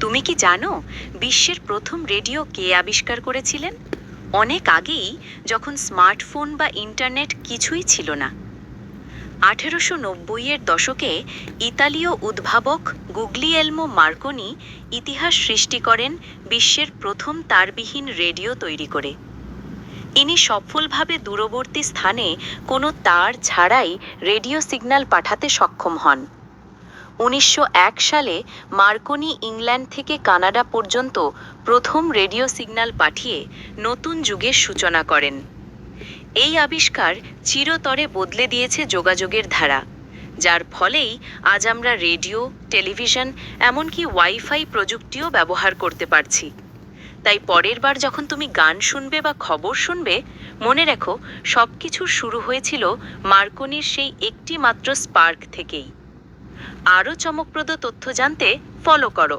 তুমি কি জানো, বিশ্বের প্রথম রেডিও কে আবিষ্কার করেছিলেন? অনেক আগেই যখন স্মার্টফোন বা ইন্টারনেট কিছুই ছিল না। আঠেরোশো নব্বইয়ের দশকে ইতালীয় উদ্ভাবক গুগলিয়েলমো মার্কনি ইতিহাস সৃষ্টি করেন বিশ্বের প্রথম তারবিহীন রেডিও তৈরি করে। ইনি সফলভাবে দূরবর্তী স্থানে কোনো তার ছাড়াই রেডিও সিগন্যাল পাঠাতে সক্ষম হন। উনিশশো এক সালে মার্কনি ইংল্যান্ড থেকে কানাডা পর্যন্ত প্রথম রেডিও সিগন্যাল পাঠিয়ে নতুন যুগের সূচনা করেন। এই আবিষ্কার চিরতরে বদলে দিয়েছে যোগাযোগের ধারা, যার ফলেই আজ আমরা রেডিও, টেলিভিশন, এমনকি ওয়াইফাই প্রযুক্তিও ব্যবহার করতে পারছি। তাই পরের বার যখন তুমি গান শুনবে বা খবর শুনবে, মনে রেখো সব কিছুর শুরু হয়েছিল মার্কনির সেই একটি মাত্র স্পার্ক থেকেই। আরও চমকপ্রদ তথ্য জানতে ফলো করো।